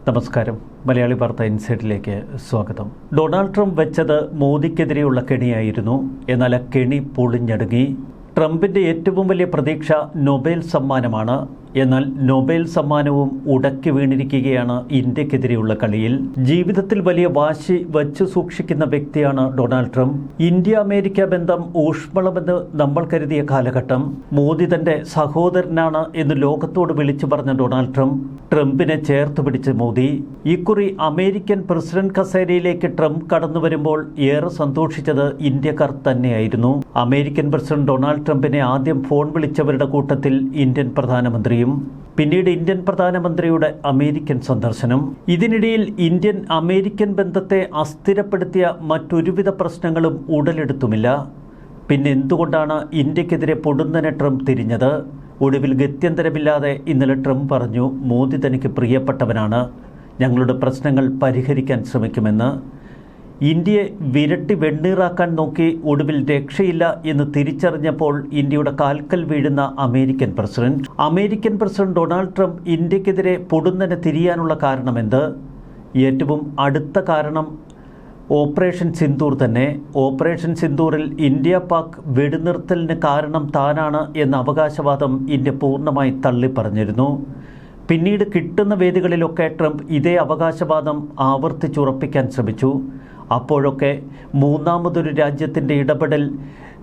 നമസ്കാരം. മലയാളി വാർത്ത ഇൻസൈറ്റിലേക്ക് സ്വാഗതം. ഡൊണാൾഡ് ട്രംപ് വെച്ചത് മോദിക്കെതിരെയുള്ള കെണിയായിരുന്നു. എന്നാൽ ആ കെണി പൊളിഞ്ഞടുങ്ങി. ട്രംപിന്റെ ഏറ്റവും വലിയ പ്രതീക്ഷ നൊബേൽ സമ്മാനമാണ്. എന്നാൽ നൊബേൽ സമ്മാനവും ഉടക്കി വീണിരിക്കുകയാണ് ഇന്ത്യക്കെതിരെയുള്ള കളിയിൽ. ജീവിതത്തിൽ വലിയ വാശി വച്ചു സൂക്ഷിക്കുന്ന വ്യക്തിയാണ് ഡൊണാൾഡ് ട്രംപ്. ഇന്ത്യ അമേരിക്ക ബന്ധം ഊഷ്മളമെന്ന് നമ്മൾ കരുതിയ കാലഘട്ടം. മോദി തന്റെ സഹോദരനാണ് എന്ന് ലോകത്തോട് വിളിച്ചു പറഞ്ഞ ഡൊണാൾഡ് ട്രംപ് ട്രംപിനെ ചേർത്ത് പിടിച്ച് മോദി. ഇക്കുറി അമേരിക്കൻ പ്രസിഡന്റ് കസേരയിലേക്ക് ട്രംപ് കടന്നു വരുമ്പോൾ ഏറെ സന്തോഷിച്ചത് ഇന്ത്യക്കാർ തന്നെയായിരുന്നു. അമേരിക്കൻ പ്രസിഡന്റ് ഡൊണാൾഡ് ട്രംപിനെ ആദ്യം ഫോൺ വിളിച്ചവരുടെ കൂട്ടത്തിൽ ഇന്ത്യൻ പ്രധാനമന്ത്രിയും പിന്നീട് ഇന്ത്യൻ പ്രധാനമന്ത്രിയുടെ അമേരിക്കൻ സന്ദർശനം. ഇതിനിടയിൽ ഇന്ത്യൻ അമേരിക്കൻ ബന്ധത്തെ അസ്ഥിരപ്പെടുത്തിയ മറ്റൊരുവിധ പ്രശ്നങ്ങളും ഉടലെടുത്തുമില്ല. പിന്നെ എന്തുകൊണ്ടാണ് ഇന്ത്യക്കെതിരെ പൊടുന്നനെ ട്രംപ് തിരിഞ്ഞത്? ഒടുവിൽ ഗത്യന്തരമില്ലാതെ ഇന്നലെ ട്രംപ് പറഞ്ഞു മോദി തനിക്ക് പ്രിയപ്പെട്ടവനാണ്. ഞങ്ങളുടെ പ്രശ്നങ്ങൾ പരിഹരിക്കാൻ ശ്രമിക്കുമെന്ന്. ഇന്ത്യയെ വിരട്ടി വെണ്ണീറാക്കാൻ നോക്കി ഒടുവിൽ രക്ഷയില്ല എന്ന് തിരിച്ചറിഞ്ഞപ്പോൾ ഇന്ത്യയുടെ കാൽക്കൽ വീഴുന്ന American president. American president Donald Trump ഇന്ത്യക്കെതിരെ പൊടുന്നനെ തിരിയാനുള്ള കാരണമെന്ത്? ഏറ്റവും അടുത്ത കാരണം ഓപ്പറേഷൻ സിന്ദൂർ തന്നെ. ഓപ്പറേഷൻ സിന്ദൂറിൽ ഇന്ത്യ പാക് വെടിനിർത്തലിന് കാരണം താനാണ് എന്ന അവകാശവാദം ഇന്ത്യ പൂർണമായി തള്ളിപ്പറഞ്ഞിരുന്നു. പിന്നീട് കിട്ടുന്ന വേദികളിലൊക്കെ ട്രംപ് ഇതേ അവകാശവാദം ആവർത്തിച്ചുറപ്പിക്കാൻ ശ്രമിച്ചു. അപ്പോഴൊക്കെ മൂന്നാമതൊരു രാജ്യത്തിന്റെ ഇടപെടൽ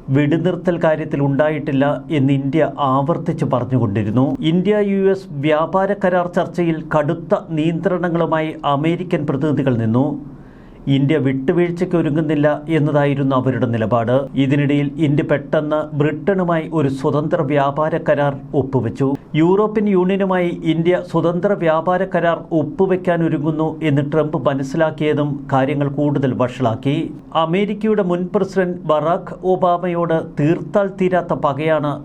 വെടിനിർത്തൽ കാര്യത്തിൽ ഉണ്ടായിട്ടില്ല എന്ന് ഇന്ത്യ ആവർത്തിച്ച് പറഞ്ഞുകൊണ്ടിരുന്നു. ഇന്ത്യ യു എസ് വ്യാപാര കരാർ ചർച്ചയിൽ കടുത്ത നിയന്ത്രണങ്ങളുമായി അമേരിക്കൻ പ്രതിനിധികൾ നിന്നു. ഇന്ത്യ വിട്ടുവീഴ്ചയ്ക്ക് ഒരുങ്ങുന്നില്ല എന്നതായിരുന്നു അവരുടെ നിലപാട്. ഇതിനിടയിൽ ഇന്ത്യ പെട്ടെന്ന് ബ്രിട്ടനുമായി ഒരു സ്വതന്ത്ര വ്യാപാര കരാർ ഒപ്പുവെച്ചു. യൂറോപ്യൻ യൂണിയനുമായി ഇന്ത്യ സ്വതന്ത്ര വ്യാപാര കരാർ ഒപ്പുവെക്കാൻ ഒരുങ്ങുന്നു എന്ന് ട്രംപ് മനസ്സിലാക്കിയതും കാര്യങ്ങൾ കൂടുതൽ വഷളാക്കി. അമേരിക്കയുടെ മുൻ പ്രസിഡന്റ് ബറാഖ് ഒബാമയോട് തീർത്താൽ തീരാത്ത പകയാണ്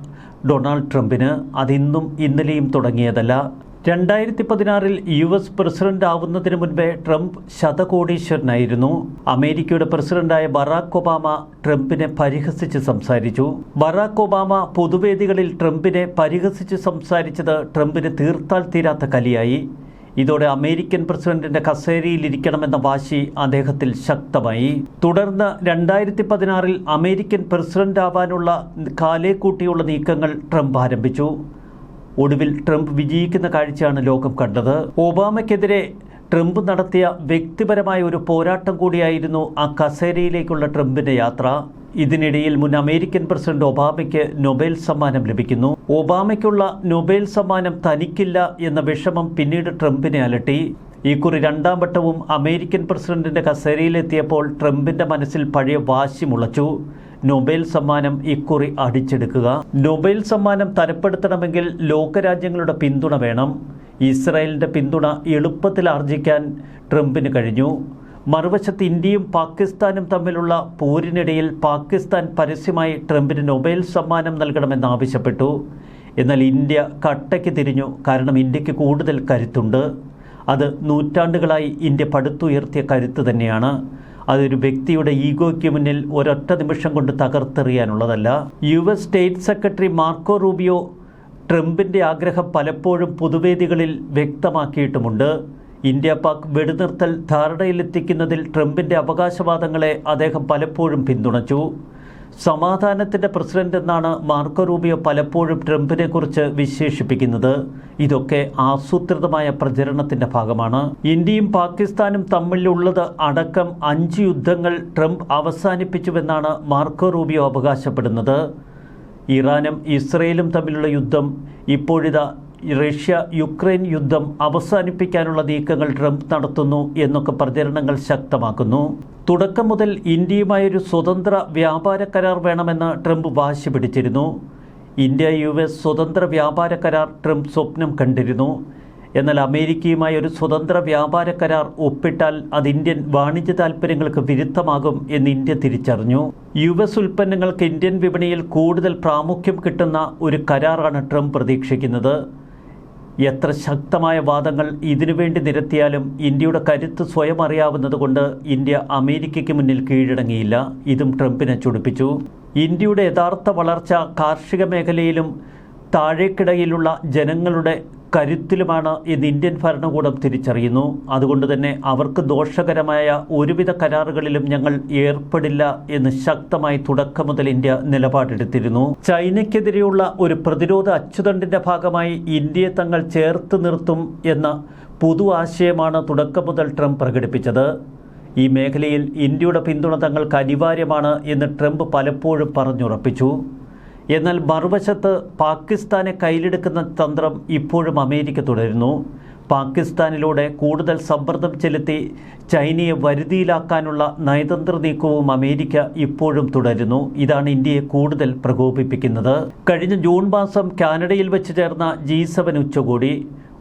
ഡൊണാൾഡ് ട്രംപിന്. അതിന്നും ഇന്നലെയും തുടങ്ങിയതല്ല. രണ്ടായിരത്തി പതിനാറിൽ യു എസ് പ്രസിഡന്റ് ആവുന്നതിന് മുൻപേ ട്രംപ് ശതകോടീശ്വരനായിരുന്നു. അമേരിക്കയുടെ പ്രസിഡന്റായ ബറാക് ഒബാമ ട്രംപിനെ പരിഹസിച്ച് സംസാരിച്ചു. ബറാക് ഒബാമ പൊതുവേദികളിൽ ട്രംപിനെ പരിഹസിച്ച് സംസാരിച്ചത് ട്രംപിന് തീർത്താൽ തീരാത്ത കലിയായി. ഇതോടെ അമേരിക്കൻ പ്രസിഡന്റിന്റെ കസേരയിലിരിക്കണമെന്ന വാശി അദ്ദേഹത്തിൽ ശക്തമായി. തുടർന്ന് രണ്ടായിരത്തി പതിനാറിൽ അമേരിക്കൻ പ്രസിഡന്റ് ആവാനുള്ള കാലേക്കൂട്ടിയുള്ള നീക്കങ്ങൾ ട്രംപ് ആരംഭിച്ചു. ഒടുവിൽ ട്രംപ് വിജയിക്കുന്ന കാഴ്ചയാണ് ലോകം കണ്ടത്. ഒബാമയ്ക്കെതിരെ ട്രംപ് നടത്തിയ വ്യക്തിപരമായ ഒരു പോരാട്ടം കൂടിയായിരുന്നു ആ കസേരയിലേക്കുള്ള ട്രംപിന്റെ യാത്ര. ഇതിനിടയിൽ മുൻ അമേരിക്കൻ പ്രസിഡന്റ് ഒബാമയ്ക്ക് നൊബേൽ സമ്മാനം ലഭിക്കുന്നു. ഒബാമയ്ക്കുള്ള നൊബേൽ സമ്മാനം തനിക്കില്ല എന്ന വിഷമം പിന്നീട് ട്രംപിനെ അലട്ടി. ഇക്കുറി രണ്ടാം വട്ടവും അമേരിക്കൻ പ്രസിഡന്റിന്റെ കസേരയിലെത്തിയപ്പോൾ ട്രംപിന്റെ മനസ്സിൽ പഴയ വാശി മുളച്ചു. നൊബേൽ സമ്മാനം ഇക്കുറി അടിച്ചെടുക്കുക. നൊബേൽ സമ്മാനം തരപ്പെടുത്തണമെങ്കിൽ ലോകരാജ്യങ്ങളുടെ പിന്തുണ വേണം. ഇസ്രായേലിന്റെ പിന്തുണ എളുപ്പത്തിൽ ആർജിക്കാൻ ട്രംപിന് കഴിഞ്ഞു. മറുവശത്ത് ഇന്ത്യയും പാകിസ്ഥാനും തമ്മിലുള്ള പോരിനിടയിൽ പാകിസ്ഥാൻ പരസ്യമായി ട്രംപിന് നൊബേൽ സമ്മാനം നൽകണമെന്ന് ആവശ്യപ്പെട്ടു. എന്നാൽ ഇന്ത്യ കട്ടയ്ക്ക് തിരിഞ്ഞു. കാരണം ഇന്ത്യയ്ക്ക് കൂടുതൽ കരുത്തുണ്ട്. അത് നൂറ്റാണ്ടുകളായി ഇന്ത്യ പടുത്തുയർത്തിയ കരുത്ത് തന്നെയാണ്. അതൊരു വ്യക്തിയുടെ ഈഗോയ്ക്ക് മുന്നിൽ ഒരൊറ്റ നിമിഷം കൊണ്ട് തകർത്തെറിയാനുള്ളതല്ല. U S state secretary Marco Rubio ട്രംപിന്റെ ആഗ്രഹം പലപ്പോഴും പൊതുവേദികളിൽ വ്യക്തമാക്കിയിട്ടുമുണ്ട്. ഇന്ത്യ പാക് വെടിനിർത്തൽ ധാരണയിലെത്തിക്കുന്നതിൽ ട്രംപിന്റെ അവകാശവാദങ്ങളെ അദ്ദേഹം പലപ്പോഴും പിന്തുണച്ചു. സമാധാനത്തിന്റെ പ്രസിഡന്റ് എന്നാണ് മാർക്കോ റൂബിയോ പലപ്പോഴും ട്രംപിനെ കുറിച്ച് വിശേഷിപ്പിക്കുന്നത്. ഇതൊക്കെ ആസൂത്രിതമായ പ്രചരണത്തിന്റെ ഭാഗമാണ്. ഇന്ത്യയും പാകിസ്ഥാനും തമ്മിലുള്ളത് അടക്കം അഞ്ച് യുദ്ധങ്ങൾ ട്രംപ് അവസാനിപ്പിച്ചുവെന്നാണ് മാർക്കോ റൂബിയോ അവകാശപ്പെടുന്നത്. ഇറാനും ഇസ്രയേലും തമ്മിലുള്ള യുദ്ധം ഇപ്പോഴിതാ റഷ്യ യുക്രൈൻ യുദ്ധം അവസാനിപ്പിക്കാനുള്ള നീക്കങ്ങൾ ട്രംപ് നടത്തുന്നു എന്നൊക്കെ പ്രചരണങ്ങൾ ശക്തമാക്കുന്നു. തുടക്കം മുതൽ ഇന്ത്യയുമായൊരു സ്വതന്ത്ര വ്യാപാര കരാർ വേണമെന്ന് ട്രംപ് വാശി പിടിച്ചിരുന്നു. ഇന്ത്യ യു എസ് സ്വതന്ത്ര വ്യാപാര കരാർ ട്രംപ് സ്വപ്നം കണ്ടിരുന്നു. എന്നാൽ അമേരിക്കയുമായി ഒരു സ്വതന്ത്ര വ്യാപാര കരാർ ഒപ്പിട്ടാൽ അത് ഇന്ത്യൻ വാണിജ്യ താൽപ്പര്യങ്ങൾക്ക് വിരുദ്ധമാകും എന്ന് ഇന്ത്യ തിരിച്ചറിഞ്ഞു. യു എസ് ഉൽപ്പന്നങ്ങൾക്ക് ഇന്ത്യൻ വിപണിയിൽ കൂടുതൽ പ്രാമുഖ്യം കിട്ടുന്ന ഒരു കരാറാണ് ട്രംപ് പ്രതീക്ഷിക്കുന്നത്. എത്ര ശക്തമായ വാദങ്ങൾ ഇതിനുവേണ്ടി നിരത്തിയാലും ഇന്ത്യയുടെ കരുത്ത് സ്വയം അറിയാവുന്നതുകൊണ്ട് ഇന്ത്യ അമേരിക്കയ്ക്ക് മുന്നിൽ കീഴടങ്ങിയില്ല. ഇതും ട്രംപിനെ ചൊടിപ്പിച്ചു. ഇന്ത്യയുടെ യഥാർത്ഥ വളർച്ച കാർഷിക മേഖലയിലും താഴേക്കിടയിലുള്ള ജനങ്ങളുടെ കരുത്തിലുമാണ് ഇന്ന് ഇന്ത്യൻ ഭരണകൂടം തിരിച്ചറിയുന്നു. അതുകൊണ്ട് തന്നെ അവർക്ക് ദോഷകരമായ ഒരുവിധ കരാറുകളിലും ഞങ്ങൾ ഏർപ്പെടില്ല എന്ന് ശക്തമായി തുടക്കം മുതൽ ഇന്ത്യ നിലപാടെടുത്തിരുന്നു. ചൈനയ്ക്കെതിരെയുള്ള ഒരു പ്രതിരോധ അച്ചുതണ്ടിന്റെ ഭാഗമായി ഇന്ത്യയെ തങ്ങൾ ചേർത്ത് നിർത്തും എന്ന പുതു ആശയമാണ് തുടക്കം മുതൽ ട്രംപ് പ്രകടിപ്പിച്ചത്. ഈ മേഖലയിൽ ഇന്ത്യയുടെ പിന്തുണ തങ്ങൾക്ക് അനിവാര്യമാണ് എന്ന് ട്രംപ് പലപ്പോഴും പറഞ്ഞുറപ്പിച്ചു. എന്നാൽ മറുവശത്ത് പാകിസ്ഥാനെ കയ്യിലെടുക്കുന്ന തന്ത്രം ഇപ്പോഴും അമേരിക്ക തുടരുന്നു. പാകിസ്ഥാനിലൂടെ കൂടുതൽ സമ്മർദ്ദം ചെലുത്തി ചൈനയെ വരുതിയിലാക്കാനുള്ള നയതന്ത്ര നീക്കവും അമേരിക്ക ഇപ്പോഴും തുടരുന്നു. ഇതാണ് ഇന്ത്യയെ കൂടുതൽ പ്രകോപിപ്പിക്കുന്നത്. കഴിഞ്ഞ ജൂൺ മാസം കാനഡയിൽ വെച്ച് ചേർന്ന ജി സെവൻ ഉച്ചകോടി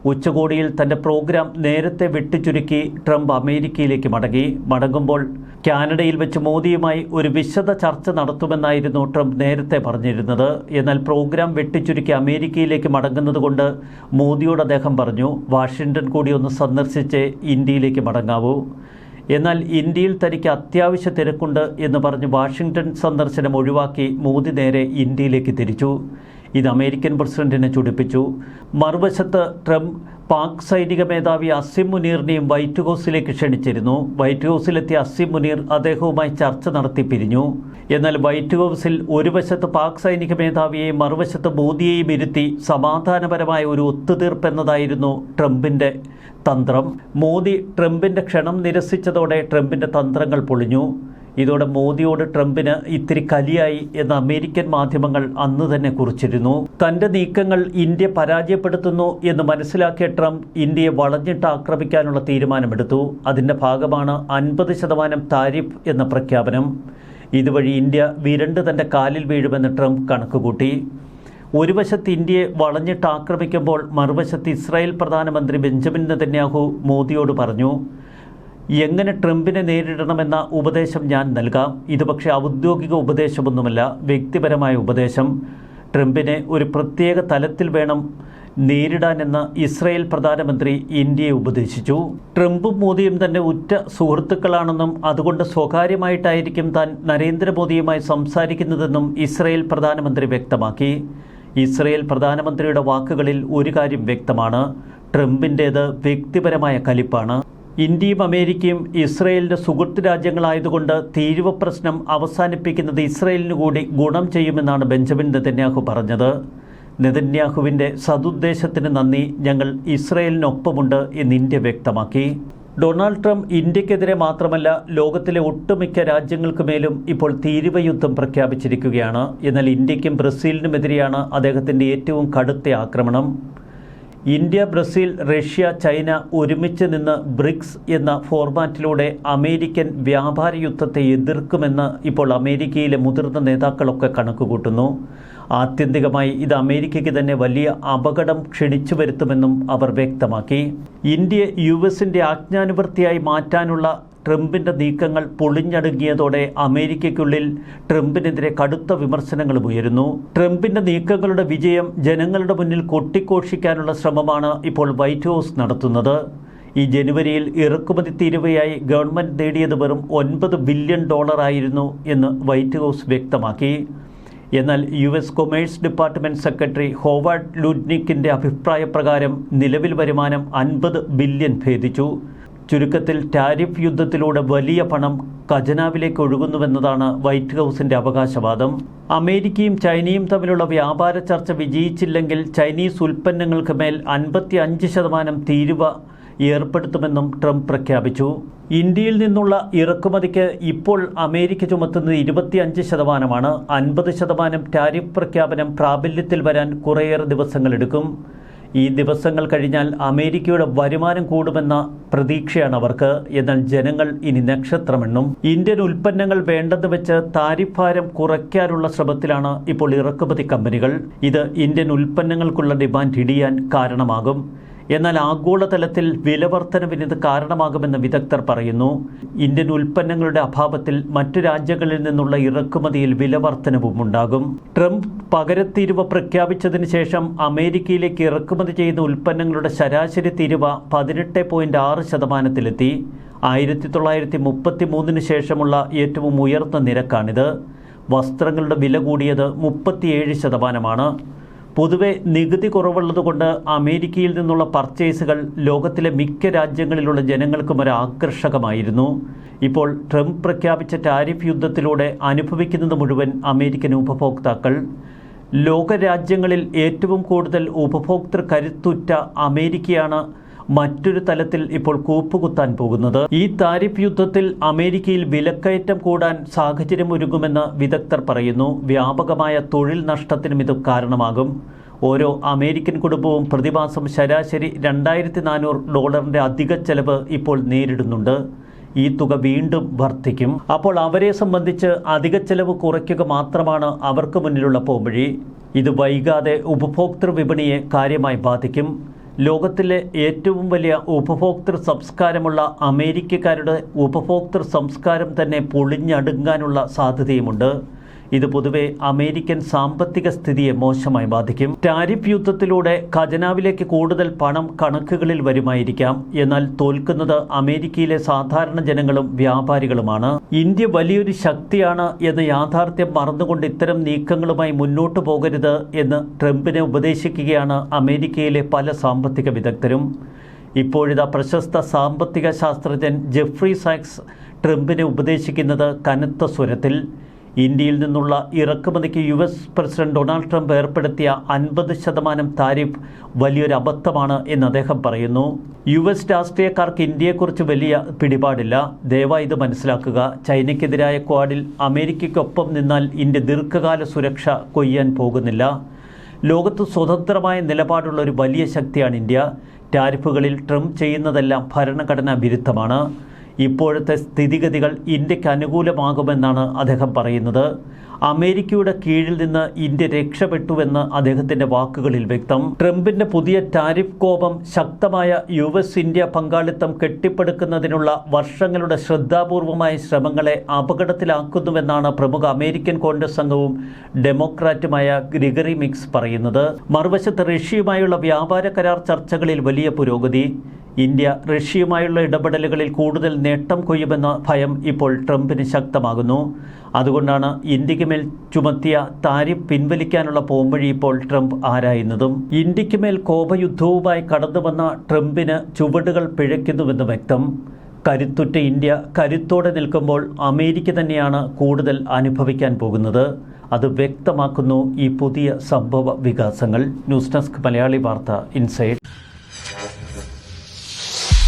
ഉച്ചകോടിയിൽ തന്റെ പ്രോഗ്രാം നേരത്തെ വെട്ടിച്ചുരുക്കി ട്രംപ് അമേരിക്കയിലേക്ക് മടങ്ങി. മടങ്ങുമ്പോൾ കാനഡയിൽ വെച്ച് മോദിയുമായി ഒരു വിശദ ചർച്ച നടത്തുമെന്നായിരുന്നു ട്രംപ് നേരത്തെ പറഞ്ഞിരുന്നത്. എന്നാൽ പ്രോഗ്രാം വെട്ടിച്ചുരുക്കി അമേരിക്കയിലേക്ക് മടങ്ങുന്നതുകൊണ്ട് മോദിയോട് അദ്ദേഹം പറഞ്ഞു വാഷിങ്ടൺ കൂടി ഒന്ന് സന്ദർശിച്ച് ഇന്ത്യയിലേക്ക് മടങ്ങാവൂ. എന്നാൽ ഇന്ത്യയിൽ തനിക്ക് അത്യാവശ്യ തിരക്കുണ്ട് എന്ന് പറഞ്ഞ് വാഷിങ്ടൺ സന്ദർശനം ഒഴിവാക്കി മോദി നേരെ ഇന്ത്യയിലേക്ക് തിരിച്ചു. ഇത് അമേരിക്കൻ പ്രസിഡന്റിനെ ചുടിപ്പിച്ചു. മറുവശത്ത് ട്രംപ് പാക് സൈനിക മേധാവി അസിം മുനീറിനെയും വൈറ്റ് ഹൗസിലേക്ക് ക്ഷണിച്ചിരുന്നു. വൈറ്റ് ഹൗസിലെത്തിയ അസിം മുനീർ അദ്ദേഹവുമായി ചർച്ച നടത്തി പിരിഞ്ഞു. എന്നാൽ വൈറ്റ് ഹൗസിൽ ഒരു വശത്ത് പാക് സൈനിക മേധാവിയെയും മറുവശത്ത് മോദിയെയും ഇരുത്തി സമാധാനപരമായ ഒരു ഒത്തുതീർപ്പെന്നതായിരുന്നു ട്രംപിന്റെ തന്ത്രം. മോദി ട്രംപിന്റെ ക്ഷണം നിരസിച്ചതോടെ ട്രംപിന്റെ തന്ത്രങ്ങൾ പൊളിഞ്ഞു. ഇതോടെ മോദിയോട് ട്രംപിന് ഇത്തിരി കലിയായി എന്ന് അമേരിക്കൻ മാധ്യമങ്ങൾ അന്ന് തന്നെ കുറിച്ചിരുന്നു. തന്റെ നീക്കങ്ങൾ ഇന്ത്യ പരാജയപ്പെടുത്തുന്നു എന്ന് മനസ്സിലാക്കിയ ട്രംപ് ഇന്ത്യയെ വളഞ്ഞിട്ട് ആക്രമിക്കാനുള്ള തീരുമാനമെടുത്തു. അതിന്റെ ഭാഗമാണ് അൻപത് ശതമാനം താരിഫ് എന്ന പ്രഖ്യാപനം. ഇതുവഴി ഇന്ത്യ വിരണ്ട് തന്റെ കാലിൽ വീഴുമെന്ന് ട്രംപ് കണക്കുകൂട്ടി. ഒരു വശത്ത് ഇന്ത്യയെ വളഞ്ഞിട്ട് ആക്രമിക്കുമ്പോൾ മറുവശത്ത് ഇസ്രായേൽ പ്രധാനമന്ത്രി ബെഞ്ചമിൻ നെതന്യാഹു മോദിയോട് പറഞ്ഞു എങ്ങനെ ട്രംപിനെ നേരിടണമെന്ന ഉപദേശം ഞാൻ നൽകാം. ഇത് പക്ഷേ ഔദ്യോഗിക ഉപദേശമൊന്നുമല്ല വ്യക്തിപരമായ ഉപദേശം. ട്രംപിനെ ഒരു പ്രത്യേക തലത്തിൽ വേണം നേരിടാനെന്ന് ഇസ്രയേൽ പ്രധാനമന്ത്രി ഇന്ത്യയെ ഉപദേശിച്ചു. ട്രംപും മോദിയും തന്നെ ഉറ്റ സുഹൃത്തുക്കളാണെന്നും അതുകൊണ്ട് സ്വകാര്യമായിട്ടായിരിക്കും താൻ നരേന്ദ്രമോദിയുമായി സംസാരിക്കുന്നതെന്നും ഇസ്രയേൽ പ്രധാനമന്ത്രി വ്യക്തമാക്കി. ഇസ്രയേൽ പ്രധാനമന്ത്രിയുടെ വാക്കുകളിൽ ഒരു കാര്യം വ്യക്തമാണ്. ട്രംപിന്റേത് വ്യക്തിപരമായ കലിപ്പാണ്. ഇന്ത്യയും അമേരിക്കയും ഇസ്രയേലിന്റെ സുഹൃത്ത് രാജ്യങ്ങളായതുകൊണ്ട് തീരുവ പ്രശ്നം അവസാനിപ്പിക്കുന്നത് ഇസ്രയേലിന് കൂടി ഗുണം ചെയ്യുമെന്നാണ് ബെഞ്ചമിൻ നെതന്യാഹു പറഞ്ഞത്. നെതന്യാഹുവിന്റെ സതുദ്ദേശത്തിന് നന്ദി. ഞങ്ങൾ ഇസ്രയേലിനൊപ്പമുണ്ട് എന്ന് ഇന്ത്യ വ്യക്തമാക്കി. ഡൊണാൾഡ് ട്രംപ് ഇന്ത്യക്കെതിരെ മാത്രമല്ല ലോകത്തിലെ ഒട്ടുമിക്ക രാജ്യങ്ങൾക്ക് മേലും ഇപ്പോൾ തീരുവ യുദ്ധം പ്രഖ്യാപിച്ചിരിക്കുകയാണ്. എന്നാൽ ഇന്ത്യക്കും ബ്രസീലിനുമെതിരെയാണ് അദ്ദേഹത്തിന്റെ ഏറ്റവും കടുത്ത ആക്രമണം. ഇന്ത്യ ബ്രസീൽ റഷ്യ ചൈന ഒരുമിച്ച് നിന്ന് ബ്രിക്സ് എന്ന ഫോർമാറ്റിലൂടെ അമേരിക്കൻ വ്യാപാര യുദ്ധത്തെ എതിർക്കുമെന്ന് ഇപ്പോൾ അമേരിക്കയിലെ മുതിർന്ന നേതാക്കളൊക്കെ കണക്കുകൂട്ടുന്നു. ആത്യന്തികമായി ഇത് അമേരിക്കയ്ക്ക് തന്നെ വലിയ അപകടം ക്ഷണിച്ചു വരുത്തുമെന്നും അവർ വ്യക്തമാക്കി. ഇന്ത്യ യു എസിന്റെ ആജ്ഞാനുവർത്തിയായി മാറ്റാനുള്ള ട്രംപിന്റെ നീക്കങ്ങൾ പൊളിഞ്ഞടുങ്ങിയതോടെ അമേരിക്കയ്ക്കുള്ളിൽ ട്രംപിനെതിരെ കടുത്ത വിമർശനങ്ങളും ഉയരുന്നു. ട്രംപിന്റെ നീക്കങ്ങളുടെ വിജയം ജനങ്ങളുടെ മുന്നിൽ കൊട്ടിഘോഷിക്കാനുള്ള ശ്രമമാണ് ഇപ്പോൾ വൈറ്റ് ഹൗസ് നടത്തുന്നത്. ഈ ജനുവരിയിൽ ഇറക്കുമതി തീരുവയായി ഗവൺമെന്റ് നേടിയത് വെറും ഒൻപത് ബില്യൺ ഡോളറായിരുന്നു എന്ന് വൈറ്റ് ഹൗസ് വ്യക്തമാക്കി. എന്നാൽ U S commerce department secretary Howard ലുഡ്നിക്കിന്റെ അഭിപ്രായപ്രകാരം നിലവിൽ വരുമാനം അൻപത് ബില്യൺ ഭേദിച്ചു. ചുരുക്കത്തിൽ ടാരിഫ് യുദ്ധത്തിലൂടെ വലിയ പണം ഖജനാവിലേക്ക് ഒഴുകുന്നുവെന്നതാണ് വൈറ്റ് ഹൗസിന്റെ അവകാശവാദം. അമേരിക്കയും ചൈനയും തമ്മിലുള്ള വ്യാപാര ചർച്ച വിജയിച്ചില്ലെങ്കിൽ ചൈനീസ് ഉൽപ്പന്നങ്ങൾക്ക് മേൽ അൻപത്തി അഞ്ച് ശതമാനം തീരുവ ഏർപ്പെടുത്തുമെന്നും ട്രംപ് പ്രഖ്യാപിച്ചു. ഇന്ത്യയിൽ നിന്നുള്ള ഇറക്കുമതിക്ക് ഇപ്പോൾ അമേരിക്ക ചുമത്തുന്നത് ഇരുപത്തിയഞ്ച് ശതമാനമാണ്. അൻപത് ശതമാനം ടാരിഫ് പ്രഖ്യാപനം പ്രാബല്യത്തിൽ വരാൻ കുറേയേറെ ദിവസങ്ങളെടുക്കും. ഈ ദിവസങ്ങൾ കഴിഞ്ഞാൽ അമേരിക്കയുടെ വരുമാനം കൂടുമെന്ന പ്രതീക്ഷയാണ് അവർക്ക്. എന്നാൽ ജനങ്ങൾ ഇനി നക്ഷത്രമെണ്ണും. ഇന്ത്യൻ ഉൽപ്പന്നങ്ങൾ വേണ്ടെന്ന് വെച്ച് താരിഫാരം കുറയ്ക്കാനുള്ള ശ്രമത്തിലാണ് ഇപ്പോൾ ഇറക്കുമതി കമ്പനികൾ. ഇത് ഇന്ത്യൻ ഉൽപ്പന്നങ്ങൾക്കുള്ള ഡിമാൻഡ് ഇടിയാൻ കാരണമാകും. എന്നാൽ ആഗോളതലത്തിൽ വിലവർധനവിന് ഇത് കാരണമാകുമെന്ന് വിദഗ്ധർ പറയുന്നു. ഇന്ത്യൻ ഉൽപ്പന്നങ്ങളുടെ അഭാവത്തിൽ മറ്റു രാജ്യങ്ങളിൽ നിന്നുള്ള ഇറക്കുമതിയിൽ വിലവർധനവും ഉണ്ടാകും ട്രംപ് പകരത്തീരുവ പ്രഖ്യാപിച്ചതിന് ശേഷം അമേരിക്കയിലേക്ക് ഇറക്കുമതി ചെയ്യുന്ന ഉൽപ്പന്നങ്ങളുടെ ശരാശരി തീരുവ പതിനെട്ട് പോയിന്റ് ആറ് ശതമാനത്തിലെത്തി. ആയിരത്തി തൊള്ളായിരത്തി മുപ്പത്തി മൂന്നിന് ശേഷമുള്ള ഏറ്റവും ഉയർന്ന നിരക്കാണിത്. വസ്ത്രങ്ങളുടെ വില കൂടിയത് മുപ്പത്തിയേഴ് ശതമാനമാണ്. പൊതുവെ നികുതി കുറവുള്ളതുകൊണ്ട് അമേരിക്കയിൽ നിന്നുള്ള പർച്ചേസുകൾ ലോകത്തിലെ മിക്ക രാജ്യങ്ങളിലുള്ള ജനങ്ങൾക്കും ഒരു ആകർഷകമായിരുന്നു. ഇപ്പോൾ ട്രംപ് പ്രഖ്യാപിച്ച ടാരിഫ് യുദ്ധത്തിലൂടെ അനുഭവിക്കുന്നത് മുഴുവൻ അമേരിക്കൻ ഉപഭോക്താക്കൾ. ലോകരാജ്യങ്ങളിൽ ഏറ്റവും കൂടുതൽ ഉപഭോക്തൃ കരുത്തുറ്റ അമേരിക്കയാണ് മറ്റൊരു തലത്തിൽ ഇപ്പോൾ കൂപ്പുകുത്താൻ പോകുന്നത്. ഈ താരിഫ് യുദ്ധത്തിൽ അമേരിക്കയിൽ വിലക്കയറ്റം കൂടാൻ സാഹചര്യം ഒരുങ്ങുമെന്ന് വിദഗ്ധർ പറയുന്നു. വ്യാപകമായ തൊഴിൽ നഷ്ടത്തിനും ഇത് കാരണമാകും. ഓരോ അമേരിക്കൻ കുടുംബവും പ്രതിമാസം ശരാശരി രണ്ടായിരത്തി നാനൂറ് ഡോളറിന്റെ അധിക ചെലവ് ഇപ്പോൾ നേരിടുന്നുണ്ട്. ഈ തുക വീണ്ടും വർദ്ധിക്കും. അപ്പോൾ അവരെ സംബന്ധിച്ച് അധിക ചെലവ് കുറയ്ക്കുക മാത്രമാണ് അവർക്ക് മുന്നിലുള്ള പോംവഴി. ഇത് വൈകാതെ ഉപഭോക്തൃ വിപണിയെ കാര്യമായി ബാധിക്കും. ലോകത്തിലെ ഏറ്റവും വലിയ ഉപഭോക്തൃ സംസ്കാരമുള്ള അമേരിക്കക്കാരുടെ ഉപഭോക്തൃ സംസ്കാരം തന്നെ പൊളിഞ്ഞടുങ്ങാനുള്ള സാധ്യതയുമുണ്ട്. ഇത് പൊതുവെ അമേരിക്കൻ സാമ്പത്തിക സ്ഥിതിയെ മോശമായി ബാധിക്കും. ടാരിഫ് യുദ്ധത്തിലൂടെ ഖജനാവിലേക്ക് കൂടുതൽ പണം കണക്കുകളിൽ വരുമായിരിക്കാം. എന്നാൽ തോൽക്കുന്നത് അമേരിക്കയിലെ സാധാരണ ജനങ്ങളും വ്യാപാരികളുമാണ്. ഇന്ത്യ വലിയൊരു ശക്തിയാണ് എന്ന യാഥാർത്ഥ്യം മറന്നുകൊണ്ട് ഇത്തരം നീക്കങ്ങളുമായി മുന്നോട്ടു പോകരുത് എന്ന് ട്രംപിനെ ഉപദേശിക്കുകയാണ് അമേരിക്കയിലെ പല സാമ്പത്തിക വിദഗ്ധരും. ഇപ്പോഴിതാ പ്രശസ്ത സാമ്പത്തിക ശാസ്ത്രജ്ഞൻ ജെഫ്രി സാക്സ് ട്രംപിനെ ഉപദേശിക്കുന്നത് കനത്ത സ്വരത്തിൽ. ഇന്ത്യയിൽ നിന്നുള്ള ഇറക്കുമതിക്ക് U S president Donald Trump ഏർപ്പെടുത്തിയ അൻപത് ശതമാനം താരിഫ് വലിയൊരു അബദ്ധമാണ് എന്ന് അദ്ദേഹം പറയുന്നു. യു എസ് രാഷ്ട്രീയക്കാർക്ക് ഇന്ത്യയെക്കുറിച്ച് വലിയ പിടിപാടില്ല. ദയവായി ഇത് മനസ്സിലാക്കുക. ചൈനയ്ക്കെതിരായ ക്വാഡിൽ അമേരിക്കയ്ക്കൊപ്പം നിന്നാൽ ഇന്ത്യ ദീർഘകാല സുരക്ഷ കൊയ്യാൻ പോകുന്നില്ല. ലോകത്ത് സ്വതന്ത്രമായ നിലപാടുള്ള ഒരു വലിയ ശക്തിയാണ് ഇന്ത്യ. ടാരിഫുകളിൽ ട്രംപ് ചെയ്യുന്നതെല്ലാം ഭരണഘടനാ വിരുദ്ധമാണ്. ഇപ്പോഴത്തെ സ്ഥിതിഗതികൾ ഇന്ത്യയ്ക്ക് അനുകൂലമാകുമെന്നാണ് അദ്ദേഹം പറയുന്നത്. അമേരിക്കയുടെ കീഴിൽ നിന്ന് ഇന്ത്യ രക്ഷപ്പെട്ടുവെന്ന് അദ്ദേഹത്തിന്റെ വാക്കുകളിൽ വ്യക്തം. ട്രംപിന്റെ പുതിയ ടാരിഫ് കോപം ശക്തമായ യു എസ് ഇന്ത്യ പങ്കാളിത്തം കെട്ടിപ്പടുക്കുന്നതിനുള്ള വർഷങ്ങളുടെ ശ്രദ്ധാപൂർവമായ ശ്രമങ്ങളെ അപകടത്തിലാക്കുന്നുവെന്നാണ് പ്രമുഖ അമേരിക്കൻ കോൺഗ്രസ് അംഗവും ഡെമോക്രാറ്റുമായ ഗ്രിഗറി മിക്സ് പറയുന്നത്. മറുവശത്ത് റഷ്യയുമായുള്ള വ്യാപാര കരാർ ചർച്ചകളിൽ വലിയ പുരോഗതി. ഇന്ത്യ റഷ്യയുമായുള്ള ഇടപെടലുകളിൽ കൂടുതൽ നേട്ടം കൊയ്യുമെന്ന ഭയം ഇപ്പോൾ ട്രംപിന് ശക്തമാകുന്നു. അതുകൊണ്ടാണ് ഇന്ത്യയ്ക്ക് മേൽ ചുമത്തിയ താരിഫ് പിൻവലിക്കാനുള്ള പോംവഴി ഇപ്പോൾ ട്രംപ് ആരായുന്നതും. ഇന്ത്യയ്ക്ക് മേൽ കോപയുദ്ധവുമായി കടന്നുവന്ന ട്രംപിന് ചുവടുകൾ പിഴയ്ക്കുന്നുവെന്ന് വ്യക്തം. കരുത്തുറ്റ ഇന്ത്യ കരുത്തോടെ നിൽക്കുമ്പോൾ അമേരിക്ക തന്നെയാണ് കൂടുതൽ അനുഭവിക്കാൻ പോകുന്നത്. അത് വ്യക്തമാക്കുന്നു ഈ പുതിയ സംഭവ വികാസങ്ങൾ. ന്യൂസ് ഡെസ്ക് മലയാളി വാർത്ത ഇൻസൈഡ്.